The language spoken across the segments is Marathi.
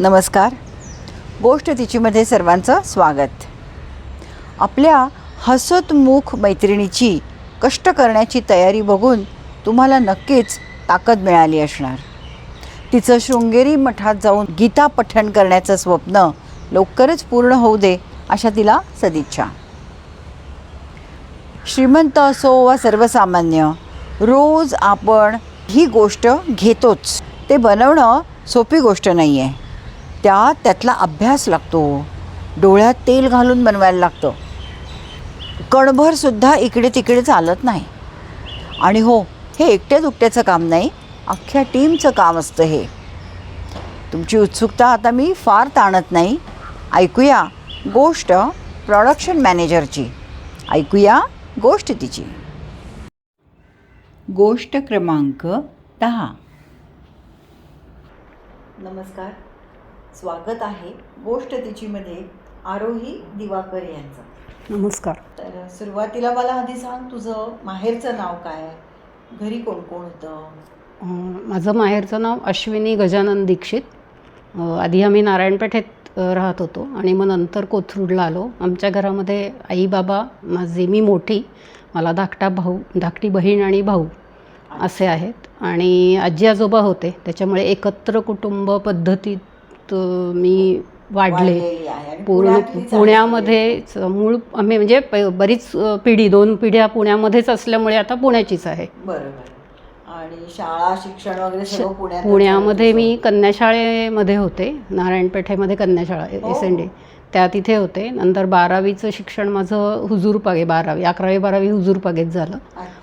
नमस्कार. गोष्ट तिचीमध्ये सर्वांचं स्वागत. आपल्या हसतमुख मैत्रिणीची कष्ट करण्याची तयारी बघून तुम्हाला नक्कीच ताकद मिळाली असणार. तिचं शृंगेरी मठात जाऊन गीता पठण करण्याचं स्वप्न लवकरच पूर्ण होऊ दे अशा तिला सदिच्छा. श्रीमंत असो वा सर्वसामान्य रोज आपण ही गोष्ट घेतोच. ते बनवणं सोपी गोष्ट नाही आहे त्यात त्यातला अभ्यास लागतो. डोळ्यात तेल घालून बनवायला लागतं. कणभरसुद्धा इकडे तिकडे चालत नाही. आणि हो हे एकट्या दुकट्याचं काम नाही अख्ख्या टीमचं काम असतं हे. तुमची उत्सुकता आता मी फार ताणत नाही. ऐकूया गोष्ट प्रॉडक्शन मॅनेजरची ऐकूया गोष्ट तिची. गोष्ट क्रमांक दहा. नमस्कार. स्वागत आहे गोष्ट तिचीमध्ये आरोही दिवाकर यांचं. नमस्कार. तर सुरुवातीला मला आधी सांग तुझं माहेरचं नाव काय? घरी कोण कोण होतं? माझं माहेरचं नाव अश्विनी गजानन दीक्षित. आधी आम्ही नारायणपेठेत राहत होतो आणि मग नंतर कोथरूडला आलो. आमच्या घरामध्ये आई बाबा माझी मी मोठी मला धाकटा भाऊ धाकटी बहीण आणि भाऊ असे आहेत. आणि आजी आजोबा होते त्याच्यामुळे एकत्र कुटुंब पद्धतीत मी वाढले. पूर्ण पुण्यामध्येच मूळ आम्ही म्हणजे बरीच पिढी दोन पिढ्या पुण्यामध्येच असल्यामुळे आता पुण्याचीच आहे. बरोबर. आणि शाळा शिक्षण वगैरे पुण्यामध्ये मी कन्याशाळेमध्ये होते. नारायणपेठेमध्ये कन्याशाळा हो. S N D. त्या तिथे होते. नंतर बारावीचं शिक्षण माझं हुजूर पागे बारावी अकरावी बारावी हुजूर पागेत झालं.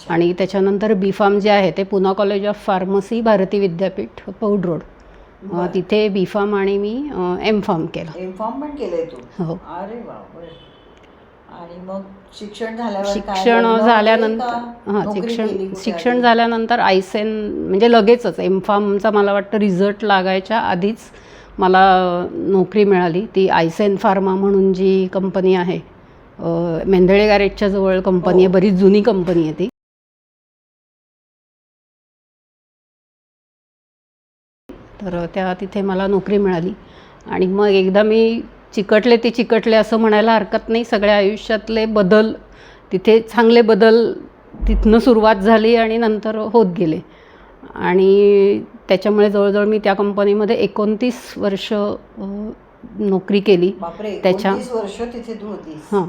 आणि त्याच्यानंतर बी फार्म जे आहे ते Poona College of Pharmacy Bharati Vidyapeeth Paud road. तिथे बी फार्म आणि मी एम फार्म केलं इन्फॉर्म पण केलंय तू हो अरे. आणि मग शिक्षण झाल्यावर शिक्षण झाल्यानंतर? हां शिक्षण शिक्षण? झाल्यानंतर आयसेन म्हणजे लगेचच एम फार्मचा मला वाटतं रिझल्ट लागायच्या आधीच मला नोकरी मिळाली ती आयसेन फार्मा म्हणून जी कंपनी आहे मेंदळे गॅरेजच्या जवळ कंपनी आहे हो. बरीच जुनी कंपनी आहे ती तर त्या तिथे मला नोकरी मिळाली. आणि मग एकदा मी चिकटले ते चिकटले असं म्हणायला हरकत नाही. सगळ्या आयुष्यातले बदल तिथे चांगले बदल तिथनं सुरुवात झाली आणि नंतर होत गेले. आणि त्याच्यामुळे जवळजवळ मी त्या कंपनीमध्ये एकोणतीस वर्ष नोकरी केली. त्याच्या- वर्ष तिथे हां.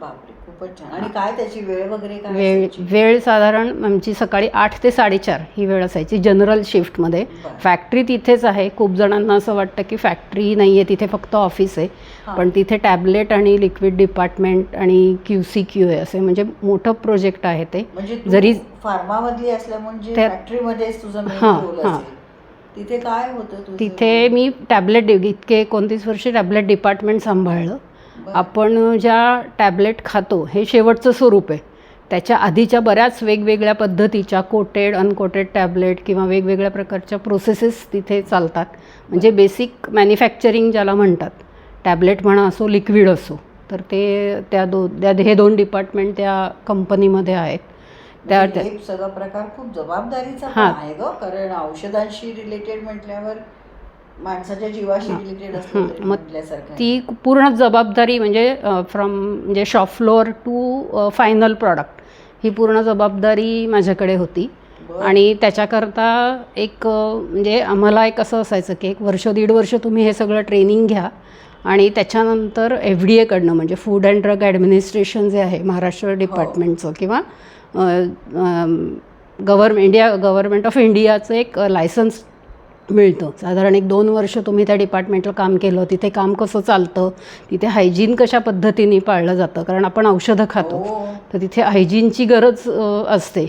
बापरे. खूपच छान आणि काय त्याची वेळ वगैरे काय वेळ? वेळ साधारण आमची सकाळी आठ ते साडेचार ही वेळ असायची जनरल शिफ्टमध्ये. फॅक्टरी तिथेच आहे खूप जणांना असं वाटतं की फॅक्टरी नाही आहे तिथे फक्त ऑफिस आहे. पण तिथे टॅबलेट आणि लिक्विड डिपार्टमेंट आणि क्यू सी क्यू आहे असे म्हणजे मोठं प्रोजेक्ट आहे ते म्हणजे जरी- फार्मामधली असल्या त्या- फॅक्टरीमध्येच तुझं हां, हां. तिथे काय होतं तिथे मी टॅबलेट इतके एकोणतीस वर्ष टॅबलेट डिपार्टमेंट सांभाळलं. आपण ज्या टॅबलेट खातो हे शेवटचं स्वरूप आहे. त्याच्या आधीच्या बऱ्याच वेगवेगळ्या पद्धतीच्या कोटेड अनकोटेड टॅबलेट किंवा वेगवेगळ्या प्रकारच्या प्रोसेसेस तिथे चालतात. म्हणजे बेसिक मॅन्युफॅक्चरिंग ज्याला म्हणतात टॅबलेट म्हणा असो लिक्विड असो तर ते त्या दो त्या हे दोन डिपार्टमेंट त्या कंपनीमध्ये आहेत. त्या म्हणजे सगळा प्रकार खूप जबाबदारीचा हां. आहे ग कारण औषधांशी रिलेटेड म्हटल्यावर माणसाच्या जीवाशी रिलेटेड हं. ती पूर्ण जबाबदारी म्हणजे फ्रॉम म्हणजे shop floor to final product ही पूर्ण जबाबदारी माझ्याकडे होती. आणि त्याच्याकरता एक म्हणजे आम्हाला एक असं असायचं की एक वर्ष दीड वर्ष तुम्ही हे सगळं ट्रेनिंग घ्या. आणि त्याच्यानंतर एफ डी एकडनं म्हणजे फूड अँड ड्रग ॲडमिनिस्ट्रेशन जे आहे महाराष्ट्र डिपार्टमेंटचं किंवा गव्हर्मेंट इंडिया गव्हर्मेंट ऑफ इंडियाचं एक लायसन्स मिळतं. साधारण एक दोन वर्ष तुम्ही त्या डिपार्टमेंटला काम केलं तिथे काम कसं चालतं तिथे हायजीन कशा पद्धतीने पाळलं जातं कारण आपण औषधं खातो. हो, तर तिथे हायजीनची गरज असते.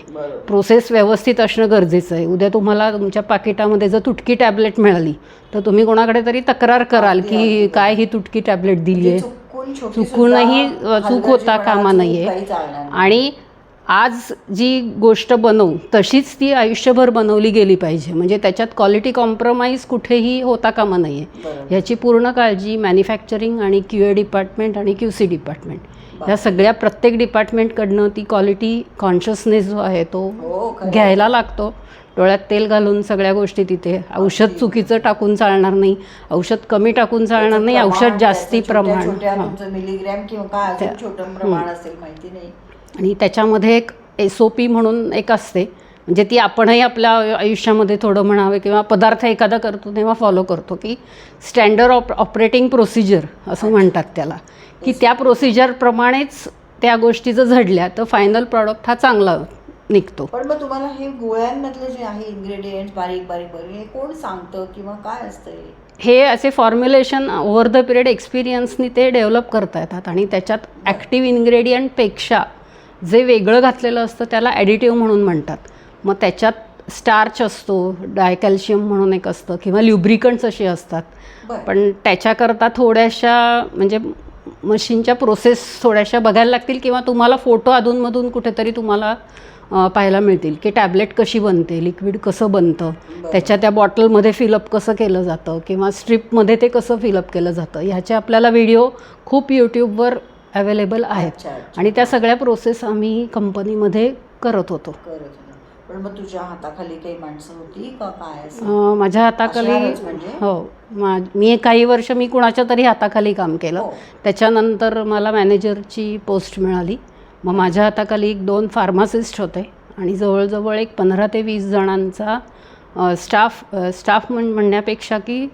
प्रोसेस व्यवस्थित असणं गरजेचं आहे. उद्या तुम्हाला तुमच्या पाकिटामध्ये जर तुटकी टॅबलेट मिळाली तर तुम्ही कोणाकडे तरी तक्रार कराल की. काय ही तुटकी टॅबलेट दिली आहे चुकूनही चूक होता कामा नाही. आणि आज जी गोष्ट बनवू तशीच ती आयुष्यभर बनवली गेली पाहिजे. म्हणजे त्याच्यात क्वालिटी कॉम्प्रोमाइज कुठेही होता कामा नाही आहे. ह्याची पूर्ण काळजी मॅन्युफॅक्चरिंग आणि क्यू ए डिपार्टमेंट आणि क्यू सी डिपार्टमेंट ह्या सगळ्या प्रत्येक डिपार्टमेंटकडनं ती क्वालिटी कॉन्शियसनेस जो आहे तो हो. घ्यायला लागतो. डोळ्यात तेल घालून सगळ्या गोष्टी तिथे. औषध चुकीचं टाकून चालणार नाही. औषध कमी टाकून चालणार नाही. औषध प्रमाण, जास्ती प्रमाण. मिलीग्रॅम किंवा आणि त्याच्यामध्ये एक एस ओ पी म्हणून एक असते. म्हणजे ती आपणही आपल्या आयुष्यामध्ये थोडं म्हणावे किंवा पदार्थ एखादा करतो तेव्हा फॉलो करतो की स्टँडर्ड ऑप ऑपरेटिंग प्रोसिजर असं म्हणतात त्याला. की त्या प्रोसिजरप्रमाणेच त्या गोष्टी जर झडल्या तर फायनल प्रॉडक्ट हा चांगला निघतो. पण मग तुम्हाला हे गोळ्यांमधले जे आहे इन्ग्रेडियंट बारीक बारीक बारीक हे कोण सांगतं किंवा काय असतं हे? हे असे फॉर्म्युलेशन ओव्हर द पिरियड एक्सपिरियन्सनी ते डेव्हलप करता येतात आणि त्याच्यात ॲक्टिव्ह इन्ग्रेडियंटपेक्षा जे वेगळं घातलेलं असतं त्याला ॲडिटिव्ह म्हणून म्हणतात. मग त्याच्यात स्टार्च असतो डायकॅल्शियम म्हणून एक असतं किंवा ल्युब्रिकंट्स असे असतात. पण त्याच्याकरता थोड्याशा म्हणजे मशीनच्या प्रोसेस थोड्याशा बघायला लागतील किंवा तुम्हाला फोटो अधूनमधून कुठेतरी तुम्हाला पाहायला मिळतील की टॅबलेट कशी बनते लिक्विड कसं बनतं. त्याच्या त्या बॉटलमध्ये फिलअप कसं केलं जातं किंवा स्ट्रिपमध्ये ते कसं फिलअप केलं जातं. ह्याचे आपल्याला व्हिडिओ खूप यूट्यूबवर अवेलेबल आहेत. अच्छा. अच्छा आणि त्या सगळ्या प्रोसेस आम्ही कंपनीमध्ये करत होतो. करत होता. पण मग तुझ्या हाताखाली काही माणसं होती का काय असं? अ, माझ्या हाताखाली असणारच म्हणजे? हो. मा मी काही वर्ष मी कुणाच्या तरी हाताखाली काम केलं. हो. त्याच्यानंतर मला मॅनेजरची पोस्ट मिळाली. मग माझ्या हाताखाली एक दोन फार्मासिस्ट होते. आणि जवळजवळ एक पंधरा ते वीस जणांचा अ, स्टाफ अ, स्टाफ म्हण म्हणण्यापेक्षा की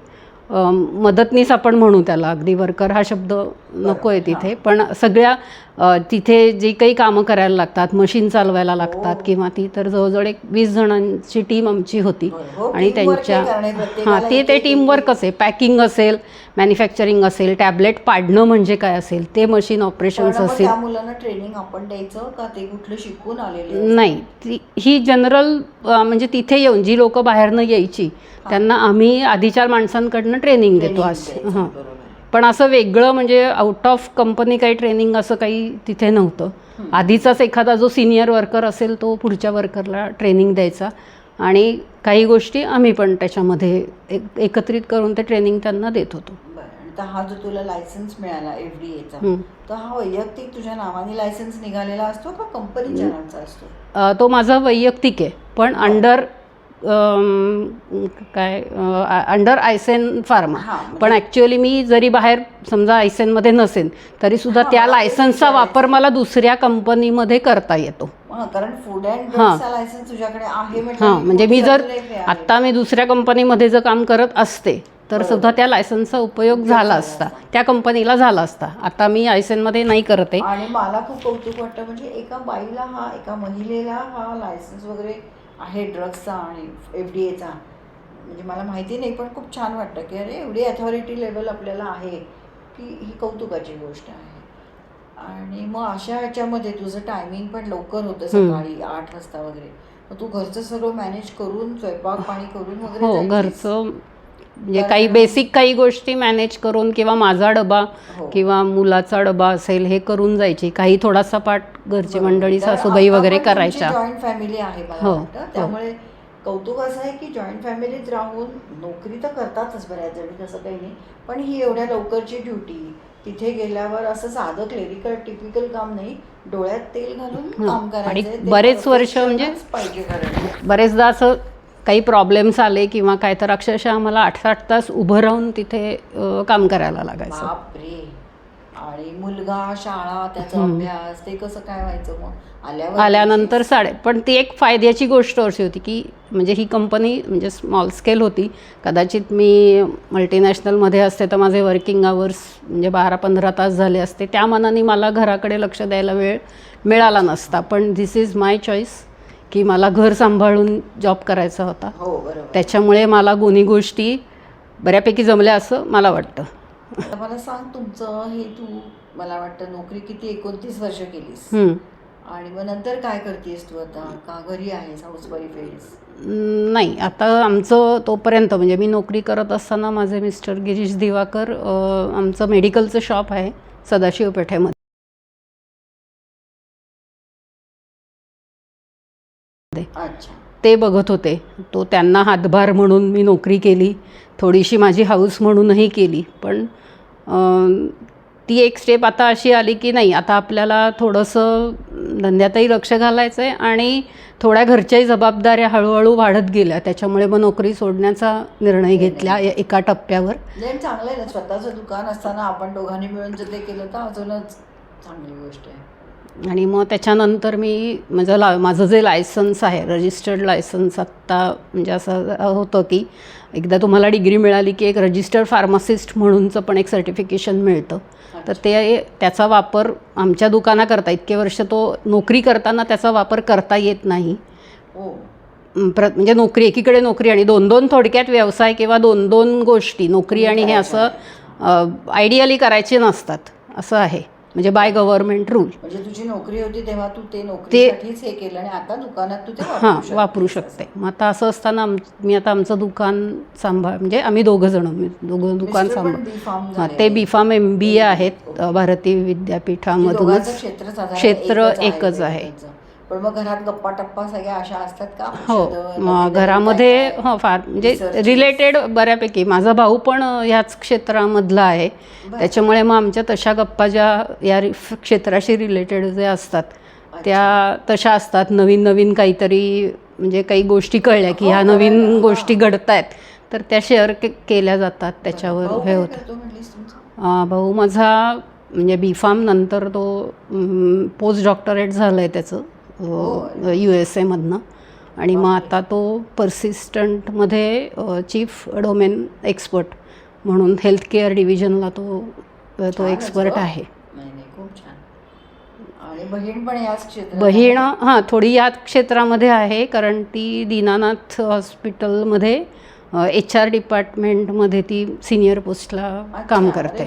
मदतनीस आपण म्हणू त्याला. अगदी वर्कर हा शब्द नको आहे तिथे पण सगळ्या तिथे जी काही कामं करायला लागतात मशीन चालवायला लागतात किंवा ती तर जवळजवळ एक वीस जणांची टीम आमची होती. हो, आणि त्यांच्या हे हां ते ते एक- टीमवर्क असेल पॅकिंग असेल मॅन्युफॅक्चरिंग असेल टॅबलेट पाडणं म्हणजे काय असेल ते मशीन ऑपरेशन्स असेल. मुलांना ट्रेनिंग आपण द्यायचं का? ते कुठलं शिकून आलेले नाही. ती ही जनरल म्हणजे तिथे येऊन जी लोक बाहेरनं यायची त्यांना आम्ही आधीच्या माणसांकडनं ट्रेनिंग देतो द्यायचं, हां. पण असं वेगळं म्हणजे आउट ऑफ कंपनी काही ट्रेनिंग असं काही तिथे नव्हतं. आधीचाच एखादा जो सिनियर वर्कर असेल तो पुढच्या वर्करला ट्रेनिंग द्यायचा. आणि काही गोष्टी आम्ही पण त्याच्यामध्ये एक एकत्रित करून ते ट्रेनिंग त्यांना देत होतो. तर हा जो तुला लायसन्स मिळाला एफ डी एचा हं. तर हा वैयक्तिक तुझ्या नावाने लायसन्स निघालेला असतो का कंपनीच्या नावाचा असतो? तो माझा वैयक्तिक आहे पण अंडर काय अंडर आयसेन फार्मा पण ॲक्च्युअली मी जरी बाहेर समजा आयसेनमध्ये नसेन तरी सुद्धा हां, त्या लायसन्सचा. वापर मला दुसऱ्या कंपनीमध्ये करता येतो. हा, कारण फूड अँड. ड्रग्सचा लायसन्स तुझ्याकडे आहे हां म्हणजे मी जर. आत्ता मी दुसऱ्या कंपनीमध्ये जर काम करत असते तर सुद्धा त्या लायसन्सचा उपयोग झाला असता. त्या कंपनीला झाला असता. आता मी आयसेनमध्ये नाही करत आणि मला खूप कौतुक वाटतं म्हणजे एका बाईला हा एका महिलेला हा लायसन्स वगैरे आहे ड्रग्सचा आणि एफ डी एचा. म्हणजे मला माहिती नाही पण खूप छान वाटतं की अरे एवढी अथॉरिटी लेवल आपल्याला आहे की ही कौतुकाची गोष्ट आहे. आणि मग अशा ह्याच्यामध्ये तुझं टायमिंग पण लवकर होतं सकाळी आठ वाजता वगैरे. मग तू घरचं सगळं मॅनेज करून स्वयंपाक पाणी करून वगैरे हो? घरचं म्हणजे काही बेसिक काही गोष्टी मॅनेज करून किंवा माझा डबा हो. किंवा मुलाचा डबा असेल हे करून जायची. काही थोडासा पाठ घरची मंडळी सासूबाई वगैरे करायच्या. जॉईंट फॅमिली आहे मला हो, वाटतं. हो. त्यामुळे कौतुक असं आहे की जॉईंट फॅमिलीत राहून नोकरी तर करतातच बऱ्याच जणी तसं काही नाही. पण ही एवढ्या लवकरची ड्युटी तिथे गेल्यावर असं साधं क्लेरिकल टिपिकल काम नाही. डोळ्यात तेल घालून हो. काम करायचं आणि बरेच वर्ष म्हणजे- पाहिजे बरेचदा असं काही प्रॉब्लेम्स आले किंवा काय तर अक्षरशः आम्हाला आठ आठ तास उभं राहून तिथे अ, काम करायला लागायचं. बापरे. आणि मुलगा शाळा त्याचा अभ्यास ते कसं काय व्हायचं मग? आल्यावर आल्यानंतर साडे पण ती एक फायद्याची गोष्ट अशी होती की म्हणजे ही कंपनी म्हणजे स्मॉल स्केल होती. कदाचित मी मल्टीनॅशनलमध्ये असते तर माझे वर्किंग आवर्स म्हणजे बारा पंधरा तास झाले असते. त्या मनाने मला घराकडे लक्ष द्यायला वेळ मिळाला नसता. पण दिस इज माय चॉईस की मला घर सांभाळून जॉब करायचा होता. हो बरोबर. त्याच्यामुळे मला दोन्ही गोष्टी बऱ्यापैकी जमल्या असं मला वाटतं. मला सांग तुमचं हे तू मला वाटतं नोकरी किती एकोणतीस वर्ष केलीस. आणि मग नंतर काय करतेस तू आता? का घरी आहेस? हाऊस वाईफ आहेस नाही. आता आमचं तोपर्यंत म्हणजे मी नोकरी करत असताना माझे मिस्टर गिरीश दिवाकर आमचं मेडिकलचं शॉप आहे सदाशिव पेठेमध्ये. अच्छा. ते बघत होते. तो त्यांना हातभार म्हणून मी नोकरी केली. थोडीशी माझी हाऊस म्हणूनही केली. पण ती एक स्टेप आता अशी आली की नाही आता आपल्याला थोडंसं धंद्यातही लक्ष घालायचं आहे आणि थोड्या घरच्याही जबाबदाऱ्या हळूहळू वाढत गेल्या. त्याच्यामुळे मग नोकरी सोडण्याचा निर्णय घेतला एका टप्प्यावर. चांगलं आहे ना. स्वतःचं दुकान असताना आपण दोघांनी मिळून जर ते केलं तर अजूनच चांगली गोष्ट आहे. आणि मग त्याच्यानंतर मी माझं ला माझं जे लायसन्स आहे रजिस्टर्ड लायसन्स आत्ता म्हणजे असं होतं की एकदा तुम्हाला डिग्री मिळाली की एक रजिस्टर्ड फार्मासिस्ट म्हणूनचं पण एक सर्टिफिकेशन मिळतं. तर ते त्याचा वापर आमच्या दुकानाकरता इतके वर्ष तो नोकरी करताना त्याचा वापर करता येत नाही. हो. प्र म्हणजे नोकरी एकीकडे नोकरी आणि दोन दोन थोडक्यात व्यवसाय किंवा दोन दोन गोष्टी नोकरी आणि हे असं आयडियली करायचे नसतात असं आहे. म्हणजे बाय गव्हर्नमेंट रूल म्हणजे तुझी नोकरी होती तेव्हा तू ते नोकरीसाठीच हे केलं आणि आता दुकानात तू ते हां वापरू. शकते मग आता असं असताना आम मी आता आमचं दुकान सांभाळ म्हणजे आम्ही दोघं जण दोघं दुकान सांभाळ हां. ते बी फार्म एम बी ए आहेत भारतीय विद्यापीठामधूनच क्षेत्र क्षेत्र एकच आहे. पण मग घरात गप्पा टप्पा सगळ्या अशा असतात का हो घरामध्ये? हो फार म्हणजे. रिलेटेड बऱ्यापैकी माझा भाऊ पण ह्याच क्षेत्रामधला आहे. त्याच्यामुळे मग आमच्या तशा गप्पा ज्या या क्षेत्राशी रिलेटेड जे असतात त्या तशा असतात नवीन नवीन काहीतरी म्हणजे काही गोष्टी कळल्या की हो, ह्या बरोबर. नवीन हां. गोष्टी घडत आहेत तर त्या शेअर के केल्या जातात त्याच्यावर हे होतं भाऊ माझा म्हणजे बी फार्म नंतर तो पोस्ट डॉक्टरेट झालं आहे त्याचं यू एस एमधनं आणि मग आता तो पर्सिस्टंटमध्ये चीफ डोमेन एक्सपर्ट म्हणून हेल्थ केअर डिव्हिजनला तो तो एक्सपर्ट. आहे. बहीण? हां थोडी या क्षेत्रामध्ये आहे कारण ती दीनानाथ हॉस्पिटलमध्ये एच आर डिपार्टमेंटमध्ये ती सिनियर पोस्टला काम करते.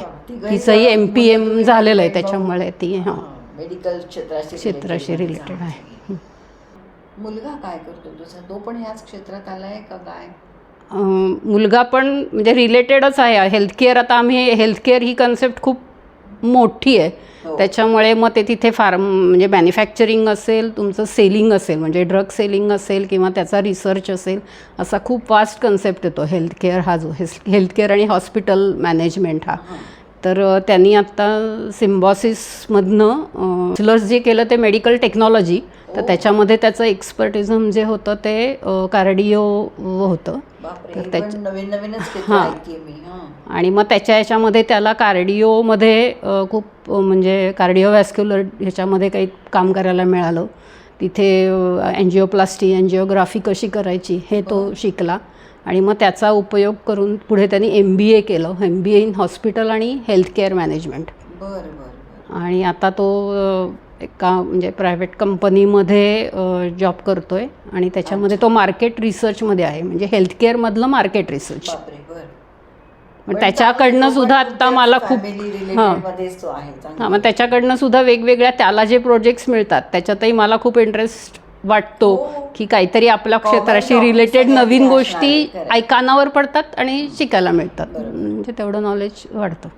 तिचंही एम पी एम झालेलं आहे त्याच्यामुळे ती हां, मेडिकल क्षेत्राशी क्षेत्राशी रिलेटेड आहे. मुलगा काय करतो तुझा? तो पण याच क्षेत्रात आलाय का काय? मुलगा पण म्हणजे रिलेटेडच आहे. हेल्थकेअर आता आम्ही हेल्थकेअर ही कन्सेप्ट खूप मोठी आहे. हो. त्याच्यामुळे मग ते तिथे फार्म म्हणजे मॅन्युफॅक्चरिंग असेल तुमचं सेलिंग असेल म्हणजे ड्रग सेलिंग असेल किंवा त्याचा रिसर्च असेल असा खूप वास्ट कन्सेप्ट येतो. हेल्थकेअर हा जो हेल्थकेअर आणि हॉस्पिटल मॅनेजमेंट हा. तर त्यांनी आत्ता सिम्बॉसिसमधनं लस जे केलं ते मेडिकल टेक्नॉलॉजी. तर त्याच्यामध्ये त्याचं एक्सपर्टिझम जे होतं ते कार्डिओ होतं. तर त्याच्या- हां. आणि मग त्याच्या ह्याच्यामध्ये त्याला कार्डिओमध्ये खूप म्हणजे कार्डिओवॅस्क्युलर ह्याच्यामध्ये काही काम करायला मिळालं. तिथे अँजिओप्लास्टी अँजिओग्राफी कशी करायची हे तो शिकला. आणि मग त्याचा उपयोग करून पुढे त्यांनी एम बी ए केलं. M B A in hospital आणि हेल्थकेअर मॅनेजमेंट बर बर बर. आणि आता तो एका म्हणजे प्रायव्हेट कंपनीमध्ये जॉब करतो आहे आणि त्याच्यामध्ये तो मार्केट रिसर्चमध्ये आहे. म्हणजे हेल्थकेअरमधलं मार्केट रिसर्च मग त्याच्याकडनं सुद्धा आत्ता मला खूप हां. हां मग त्याच्याकडनं सुद्धा वेगवेगळ्या त्याला जे प्रोजेक्ट्स मिळतात त्याच्यातही मला खूप इंटरेस्ट वाटतो हो. की काहीतरी आपल्या क्षेत्राशी रिलेटेड नवीन गोष्टी आहे, correct. ऐ- कानावर पडतात आणि शिकायला मिळतात. म्हणजे तेवढं नॉलेज वाढतं.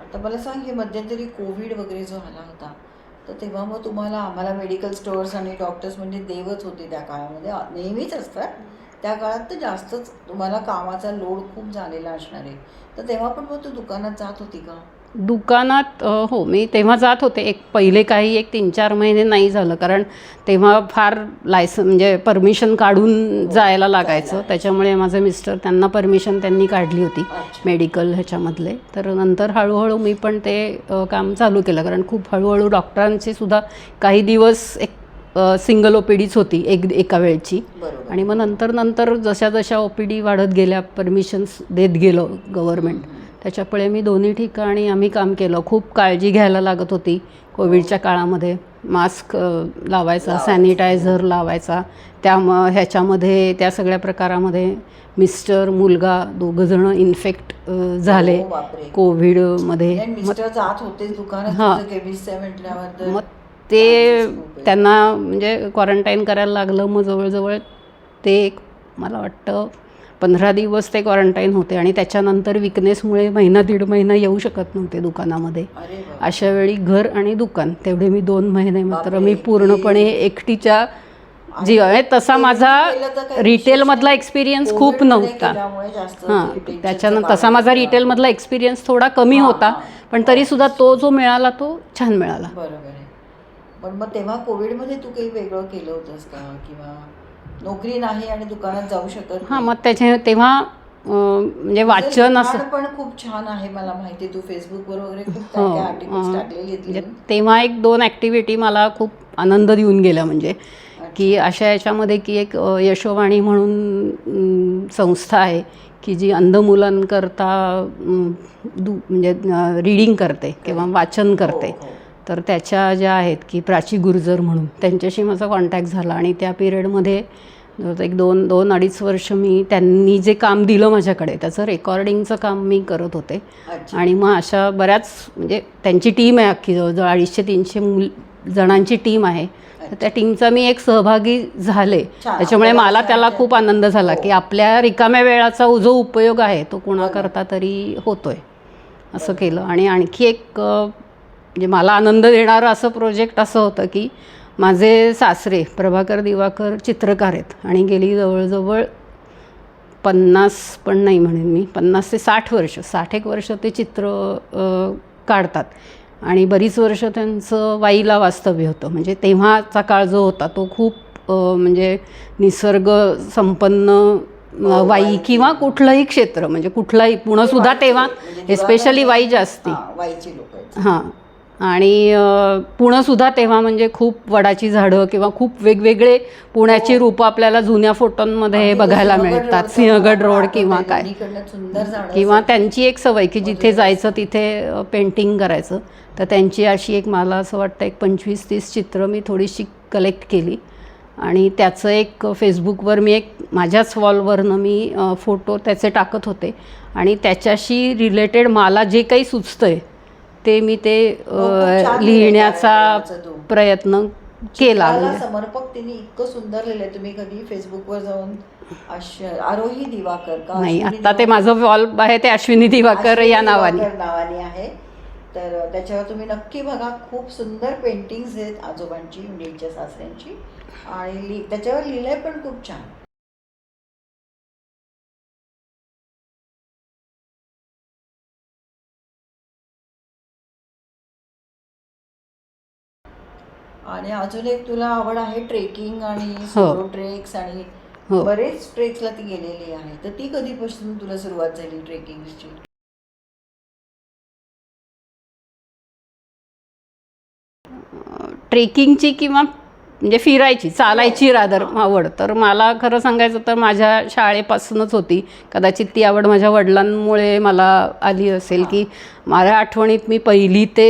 आता मला सांग हे मध्यंतरी कोविड वगैरे जो आला होता तर तेव्हा मग तुम्हाला आम्हाला मेडिकल स्टोअर्स आणि डॉक्टर्स म्हणजे देवच होते त्या काळामध्ये नेहमीच असतात त्या काळात तर जास्तच तुम्हाला कामाचा लोड खूप झालेला असणार आहे तर तेव्हा पण मग तू दुकानात जात होती का दुकानात हो मी तेव्हा जात होते. एक पहिले काही एक तीन चार महिने नाही झालं. कारण तेव्हा फार लायसन म्हणजे परमिशन काढून जायला लागायचं. त्याच्यामुळे माझे मिस्टर त्यांना परमिशन त्यांनी काढली होती. मेडिकल ह्याच्यामधले. तर नंतर हळूहळू मी पण ते काम चालू केलं. कारण खूप हळूहळू डॉक्टरांची सुद्धा काही दिवस एक सिंगल ओ पी डीच होती एक एका वेळची. आणि मग नंतर नंतर जशा जशा ओ पी डी वाढत गेल्या परमिशन्स देत गेलो गव्हर्मेंट त्याच्यामुळे मी दोन्ही ठिकाणी आम्ही काम केलं. खूप काळजी घ्यायला लागत होती कोविडच्या काळामध्ये. मास्क लावायचा सॅनिटायझर लावायचा. त्या ह्याच्यामध्ये त्या सगळ्या प्रकारामध्ये मिस्टर मुलगा दोघंजणं इन्फेक्ट झाले हो. कोविडमध्ये. हां. मग ते. त्यांना म्हणजे क्वारंटाईन करायला लागलं. मग जवळजवळ ते एक मला वाटतं पंधरा दिवस ते क्वारंटाईन होते आणि त्याच्यानंतर विकनेसमुळे महिना दीड महिना येऊ शकत नव्हते दुकानामध्ये. अशा वेळी घर आणि दुकान तेवढे मी दोन महिने मात्र मी पूर्णपणे एकटीच्या जी आहे तसा केलं माझा रिटेलमधला एक्सपिरियन्स. खूप नव्हता हां ते tensionचं त्याच्यानंतर कारण तसा माझा. रिटेलमधला एक्सपिरियन्स थोडा कमी हां, होता हां. पण तरीसुद्धा तो जो मिळाला तो छान मिळाला बरोबर आहे पण मग तेव्हा कोविडमध्ये तू काही वेगळं केलं होतंस का किंवा नोकरी नाही आणि दुकानात जाऊ शकत हां. मग त्याच्या तेव्हा म्हणजे वाचन असं पण खूप छान आहे मला माहिती तू फेसबुकवर वगैरे खूप हो, काय काय आर्टिकल्स अं, टाकलेली आहेत म्हणजे. तेव्हा एक दोन ॲक्टिव्हिटी मला खूप आनंद देऊन गेल्या म्हणजे की अशा याच्यामध्ये की एक अ, यशोवाणी म्हणून अम, संस्था आहे की जी अंध मुलांकरता अम, दु म्हणजे रीडिंग करते किंवा वाचन करते हो, हो. तर त्याच्या ज्या आहेत की प्राची गुर्जर म्हणून त्यांच्याशी माझा कॉन्टॅक्ट झाला आणि त्या पिरियडमध्ये एक दोन दोन अडीच वर्ष मी त्यांनी जे काम दिलं माझ्याकडे त्याचं रेकॉर्डिंगचं काम मी करत होते. आणि मग अशा बऱ्याच म्हणजे त्यांची टीम आहे अख्खी जवळजवळ अडीचशे तीनशे मुल जणांची टीम आहे. तर त्या टीमचा मी एक सहभागी झाले. त्याच्यामुळे मला त्याला खूप आनंद झाला की हो. आपल्या रिकाम्या वेळाचा जो उपयोग आहे तो कोणाकरता तरी होतोय. असं केलं. आणि आणखी एक म्हणजे मला आनंद देणारं असं प्रोजेक्ट असं होतं की माझे सासरे प्रभाकर दिवाकर चित्रकार आहेत आणि गेली जवळजवळ पन्नास पण नाही म्हणेन मी पन्नास ते साठ वर्ष साठ एक वर्ष ते चित्र काढतात. आणि बरीच वर्ष त्यांचं वाईला वास्तव्य होतं. म्हणजे तेव्हाचा काळ जो होता तो खूप म्हणजे निसर्ग संपन्न हो, वाई. किंवा कुठलंही क्षेत्र म्हणजे कुठलाही पुणंसुद्धा तेव्हा म्हणजे एस्पेशली दिवाळामध्ये- वाई जास्ती. वाईची लोक आहेत. हां. आणि पुणंसुद्धा तेव्हा म्हणजे खूप वडाची झाडं किंवा खूप वेगवेगळे पुण्याची हो. रूपं आपल्याला जुन्या फोटोंमध्ये बघायला मिळतात. सिंहगड रोड किंवा काय. किंवा. त्यांची एक सवय की जिथे जायचं तिथे पेंटिंग करायचं. तर त्यांची अशी एक मला असं वाटतं एक पंचवीस तीस चित्र मी थोडीशी कलेक्ट केली. आणि त्याचं एक फेसबुकवर मी एक माझ्याच वॉलवरनं मी फोटो त्याचे टाकत होते. आणि त्याच्याशी रिलेटेड मला जे काही सुचतंय ते मी ते हो, लिहिण्याचा. प्रयत्न केला म्हणजे समर्पक तिने इतकं सुंदर लिहिलंय. तुम्ही कधी फेसबुकवर जाऊन अश- आरोही दिवाकर का नाही आत्ता ते? माझं वॉल आहे ते अश्विनी दिवाकर या नावाने. नावाने आहे. तर त्याच्यावर तुम्ही नक्की बघा खूप सुंदर पेंटिंग्स आहेत आजोबांची हिच्या सासऱ्यांची. आणि लि त्याच्यावर लिहिलंय पण खूप छान. आणि अजून एक तुला आवड आहे ट्रेकिंग आणि सोलो ट्रेक्स आणि हो. बरेच ट्रेक्सला ती गेलेली आहे. तर ती कधीपासून तुला सुरुवात झाली ट्रेकिंगची? ट्रेकिंगची किंवा म्हणजे फिरायची चालायची रादर आवड. तर मला खरं सांगायचं तर माझ्या शाळेपासूनच होती. कदाचित ती आवड माझ्या वडिलांमुळे मला आली असेल की माझ्या आठवणीत मी पहिली ते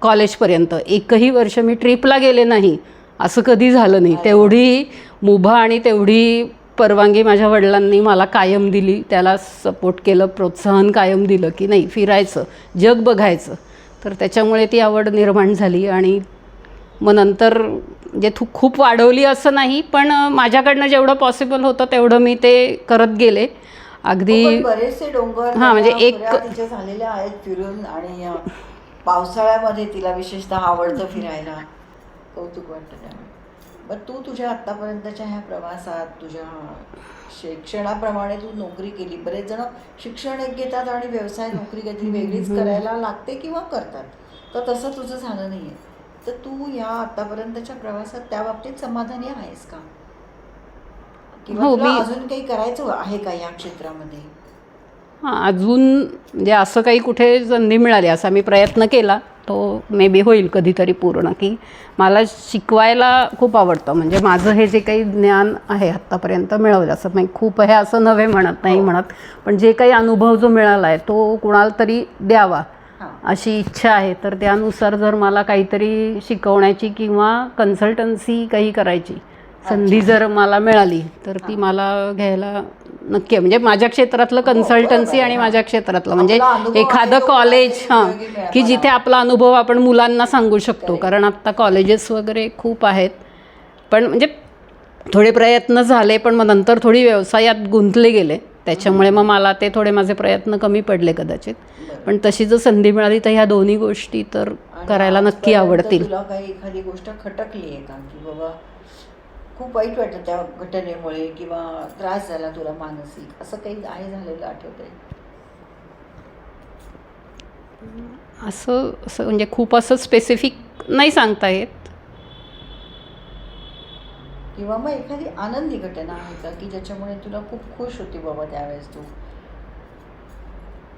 कॉलेजपर्यंत. एकही वर्ष मी ट्रिपला गेले नाही. असं कधी झालं नाही. तेवढी मुभा आणि तेवढी परवानगी माझ्या वडिलांनी मला कायम दिली. त्याला सपोर्ट केलं प्रोत्साहन कायम दिलं की नाही फिरायचं जग बघायचं. तर त्याच्यामुळे ती आवड निर्माण झाली आणि मग नंतर म्हणजे थू खूप वाढवली असं नाही पण माझ्याकडनं जेवढं पॉसिबल होतं तेवढं मी ते करत गेले. अगदी हो, बरेचसे डोंगर हां, म्हणजे एक- झालेले आहेत फिरून आणि पावसाळ्यामध्ये तिला विशेषतः आवडतं फिरायला कौतुक वाटतं त्यामुळे मग तू तुझ्या आत्तापर्यंतच्या ह्या प्रवासात तुझ्या शिक्षणाप्रमाणे तू नोकरी केली. बरेच जण शिक्षण एक घेतात आणि व्यवसाय नोकरी काहीतरी वेगळीच करायला लागते किंवा करतात. तर तसं तुझं झालं नाही आहे तर तू या आत्तापर्यंतच्या प्रवासात त्या बाबतीत समाधानी आहेस का? किंवा हो, अजून काही करायचं आहे का या क्षेत्रामध्ये? हां अजून म्हणजे असं काही कुठे संधी मिळाली असा मी प्रयत्न केला तो मे बी होईल कधीतरी पूर्ण की मला शिकवायला खूप आवडतं. म्हणजे माझं हे जे काही ज्ञान आहे आत्तापर्यंत मिळवलं असं म्हणजे खूप आहे असं नव्हे म्हणत नाही म्हणत पण जे काही अनुभव जो मिळाला आहे तो कुणाला तरी द्यावा हां. अशी इच्छा आहे. तर त्यानुसार जर मला काहीतरी शिकवण्याची किंवा कन्सल्टन्सी काही करायची संधी जर मला मिळाली तर ती मला घ्यायला नक्की. म्हणजे माझ्या क्षेत्रातलं कन्सल्टन्सी आणि माझ्या क्षेत्रातलं. म्हणजे एखादं कॉलेज हां. की जिथे आपला अनुभव आपण मुलांना सांगू शकतो. कारण आत्ता कॉलेजेस वगैरे खूप आहेत. पण म्हणजे थोडे प्रयत्न झाले पण मग नंतर थोडी व्यवसायात गुंतले गेले. त्याच्यामुळे मग मला ते थोडे माझे प्रयत्न कमी पडले कदाचित. पण तशी जर संधी मिळाली तर ह्या दोन्ही गोष्टी तर करायला नक्की आवडतील. तुला काही एखादी गोष्ट खटकली आहे का? की बाबा खूप वाईट वाटतं त्या घटनेमुळे किंवा त्रास झाला तुला मानसिक. असं काही आहे झालेलं आठवत आहे असं असं म्हणजे खूप असं स्पेसिफिक नाही सांगता येत. किंवा मग एखादी आनंदी घटना आहे का की ज्याच्यामुळे तुला खूप खुश होती बाबा त्यावेळेस तू?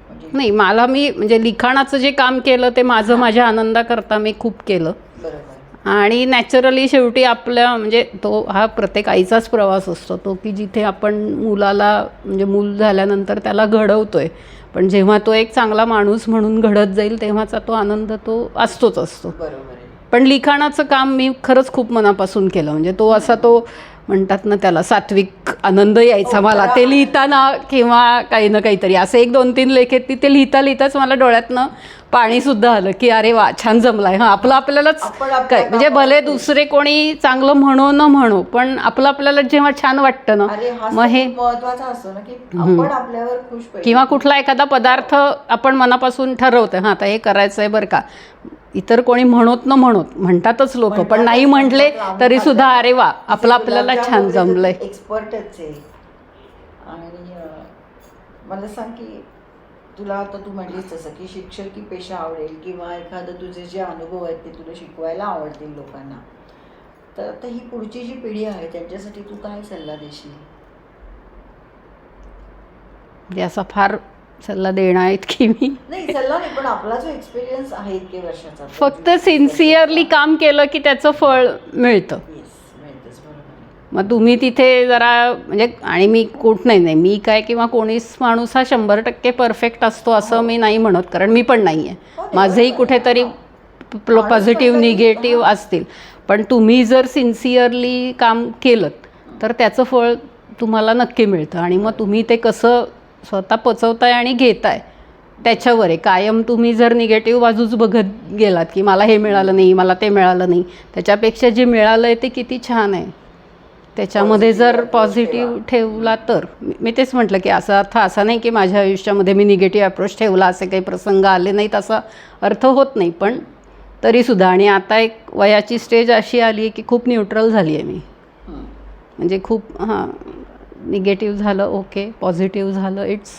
म्हणजे नाही मला मी म्हणजे लिखाणाचं जे काम केलं ते माझं माझ्या आनंदाकरता मी खूप केलं. बरोबर. आणि नॅचरली शेवटी आपल्या म्हणजे तो हा प्रत्येक आईचाच प्रवास असतो. तो की जिथे आपण मुलाला म्हणजे मूल झाल्यानंतर त्याला घडवतोय. पण जेव्हा तो एक चांगला माणूस म्हणून घडत जाईल तेव्हाचा तो आनंद तो असतोच असतो. बरोबर आहे. पण लिखाणाचं काम मी खरंच खूप मनापासून केलं. म्हणजे तो असा तो म्हणतात ना त्याला सात्विक आनंद यायचा हो, मला. ते. लिहिताना किंवा काही ना काहीतरी असं एक दोन तीन लेख आहेत ती ते लिहिता लिहिताच मला डोळ्यातनं पाणीसुद्धा आलं की अरे वा छान जमलाय. हां आपलं आपल्यालाच काय म्हणजे भले. दुसरे कोणी चांगलं म्हणो न म्हणो पण आपलं आपल्याला जेव्हा छान वाटतं ना मग हे महत्त्वाचा असतो ना की आपण आपल्यावर खुश पाहिजे. किंवा कुठला एखादा पदार्थ आपण मनापासून ठरवतो हां आता हे करायचं आहे बरं का. इतर कोणी म्हणत न म्हणत म्हणतातच लोक पण नाही म्हटले तरी सुद्धा अरे वा आपलं आपल्याला छान जमलंय. एक्सपर्टच आहे. आणि मला सांग की तुला आता तू म्हणलीस तसं की शिक्षकी पेशा आवडेल किंवा एखादं तुझे जे अनुभव आहेत ते तुला शिकवायला आवडतील लोकांना. तर आता ही पुढची जी पिढी आहे त्यांच्यासाठी तू काय सल्ला देशील? म्हणजे असा फार सल्ला देणार आहेत की मी? नाही सल्ला नाही पण आपला जो एक्सपिरियन्स आहे इतके वर्षाचा फक्त सिन्सिअरली काम केलं की त्याचं फळ मिळतं येस मिळतंच बरोबर आहे. मग तुम्ही तिथे जरा म्हणजे आणि मी कुठ नाही नाही मी काय किंवा कोणीच माणूस हा शंभर टक्के परफेक्ट असतो असं मी नाही म्हणत कारण मी पण नाही आहे माझंही. कुठेतरी पॉझिटिव्ह निगेटिव्ह. असतील पण तुम्ही जर सिन्सिअरली काम केलं तर त्याचं फळ तुम्हाला नक्की मिळतं आणि मग तुम्ही ते कसं स्वतः पचवताय आणि घेताय त्याच्यावर आहे कायम तुम्ही जर निगेटिव्ह बाजूच बघत गेलात की मला हे मिळालं नाही मला ते मिळालं नाही त्याच्यापेक्षा जे मिळालं आहे ते किती छान आहे त्याच्यामध्ये जर पॉझिटिव्ह ठेवला तर मी तेच म्हटलं की असा अर्थ असा नाही की माझ्या आयुष्यामध्ये मी निगेटिव्ह अप्रोच ठेवला असे काही प्रसंग आले नाहीत असा अर्थ होत नाही पण तरीसुद्धा आणि आता एक वयाची स्टेज अशी आली आहे की खूप न्यूट्रल झाली आहे मी. म्हणजे खूप हां निगेटिव्ह झालं ओके पॉझिटिव्ह झालं इट्स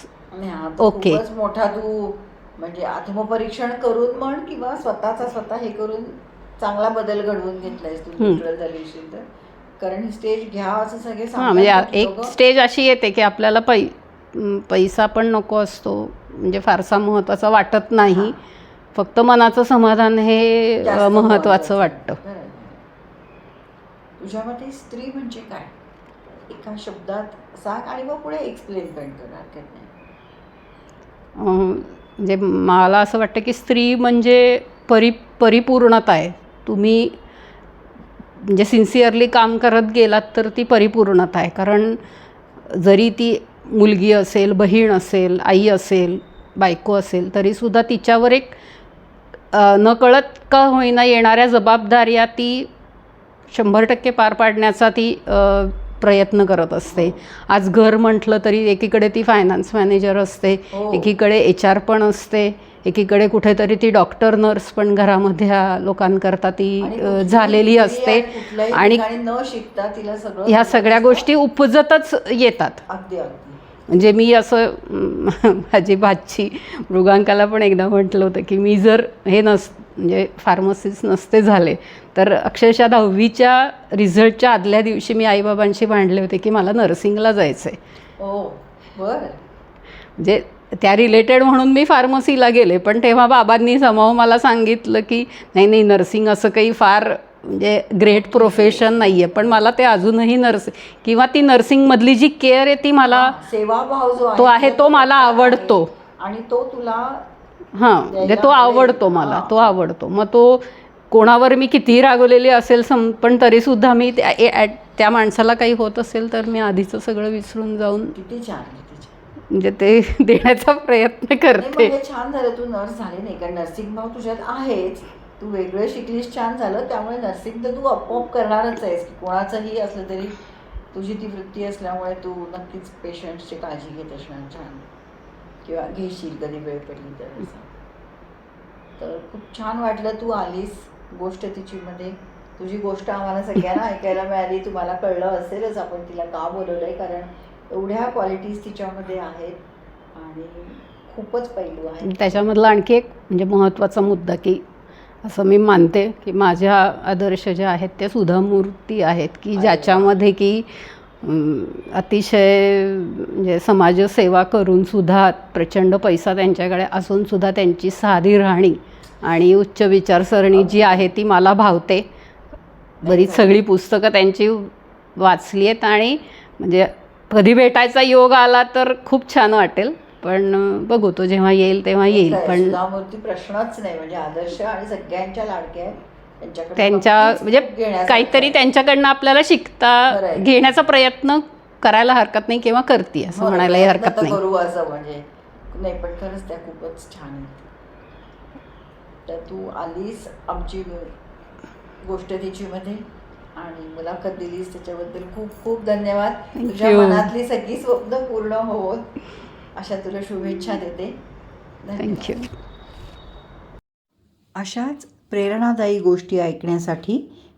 ओके. मोठा तू म्हणजे आत्मपरीक्षण करून म्हण किंवा स्वतःचा स्वतः हे करून चांगला बदल घडवून घेतलायस तू. न्यूट्रल झाली तर कारण स्टेज घ्या असं सगळे हां म्हणजे सांगतात एक लोकं. स्टेज अशी येते की आपल्याला पै पैसा पण नको असतो म्हणजे फारसा महत्त्वाचा वाटत नाही. फक्त मनाचं समाधान हे जास्त अ, महत्त्वाचं. वाटतं. तुझ्या मते स्त्री म्हणजे काय एका शब्दात सांग आणि मग पुढे एक्सप्लेन पण कर हरकत नाही अं, म्हणजे मला असं वाटतं की स्त्री म्हणजे परि परिपूर्णता आहे तुम्ही म्हणजे सिन्सिअरली काम करत गेलात तर ती परिपूर्णता आहे. कारण जरी ती मुलगी असेल बहीण असेल आई असेल बायको असेल तरीसुद्धा तिच्यावर एक नकळत का होईना येणाऱ्या जबाबदाऱ्या ती शंभर टक्के पार पाडण्याचा ती प्रयत्न करत असते. आज घर म्हटलं तरी एकीकडे ती फायनान्स मॅनेजर असते हो. एकीकडे एच आर पण असते. एकीकडे कुठेतरी ती डॉक्टर नर्स पण घरामध्ये लोकांकरता ती झालेली असते. आणि न शिकता तिला सगळं ह्या सगळ्या. गोष्टी उपजतच येतात. म्हणजे मी असं माझी भाची मृगांकाला पण एकदा म्हटलं होतं की मी जर हे नस म्हणजे फार्मसिस्ट नसते झाले तर अक्षरशः दहावीच्या रिझल्टच्या आदल्या दिवशी मी आईबाबांशी भांडले होते की मला नर्सिंगला जायचं आहे बर. म्हणजे त्या रिलेटेड म्हणून मी फार्मसीला गेले पण तेव्हा बाबांनी समाव मला सांगितलं की नाही नाही नर्सिंग असं काही फार म्हणजे ग्रेट प्रोफेशन नाही आहे पण मला ते अजूनही नर्सिंग किंवा ती नर्सिंगमधली जी केअर आहे ती मला सेवाभाव जो तो आहे, तो मला आवडतो. आणि तो तुला हां म्हणजे तो. आवडतो मला. तो आवडतो मग तो कोणावर मी कितीही रागवलेली असेल सम पण तरीसुद्धा मी त्या माणसाला काही होत असेल तर मी आधीचं सगळं विसरून जाऊन किती छान म्हणजे ते देण्याचा प्रयत्न नाही, करते. मग हे छान झालं तू नर्स झाली नाही कारण नर्सिंग भाव तुझ्यात आहेच. तू वेगळं शिकलीस छान झालं. त्यामुळे नर्सिंग तर तू आपोआप करणारच आहेस. की कोणाचंही असलं तरी तुझी ती वृत्ती असल्यामुळे तू नक्कीच पेशंट्सची काळजी घेत असणार छान. किंवा घेशील कधी वेळ पडली तर असं. तर खूप छान वाटलं तू आलीस गोष्ट तिची मध्ये. तुझी गोष्ट आम्हाला सगळ्यांना ऐकायला मिळाली. तुम्हाला कळलं असेलच आपण तिला का बोलवलंय. कारण एवढ्या क्वालिटीज तिच्यामध्ये आहेत आणि खूपच पैलू आहेत. त्याच्यामधला आणखी एक म्हणजे महत्त्वाचा मुद्दा की असं मी मानते की माझ्या आदर्श जे आहेत ते सुधामूर्ती आहेत की. ज्याच्यामध्ये की अतिशय म्हणजे समाजसेवा करून सुद्धा प्रचंड पैसा त्यांच्याकडे असून सुद्धा त्यांची साधी राहणी आणि उच्च विचारसरणी जी आहे ती मला भावते. बरीच सगळी पुस्तकं त्यांची वाचली आहेत आणि म्हणजे कधी भेटायचा योग आला तर खूप छान वाटेल पण बघू तो जेव्हा येईल तेव्हा येईल पण सुधामूर्ती प्रश्नच नाही म्हणजे आदर्श आणि सगळ्यांच्या लाडक्या त्यांच्या म्हणजे काहीतरी. त्यांच्याकडनं आपल्याला शिकता. घेण्याचा प्रयत्न करायला हरकत नाही किंवा करते असं हो, म्हणायलाही हरकत नाही. करू असं म्हणजे. नाही पण खरंच त्या खूपच छान आहेत. तर तू आलीस आमची गोष्ट तिची मध्ये? आणि मुलाखत दिलीस त्याच्याबद्दल खूप खूप धन्यवाद तुझ्या. मनातली सगळी स्वप्न पूर्ण होत अशा तुला शुभेच्छा देते. थँक्यू अशाच प्रेरणादायी गोष्टी ऐकण्यासाठी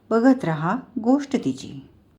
बघत रहा गोष्ट तिची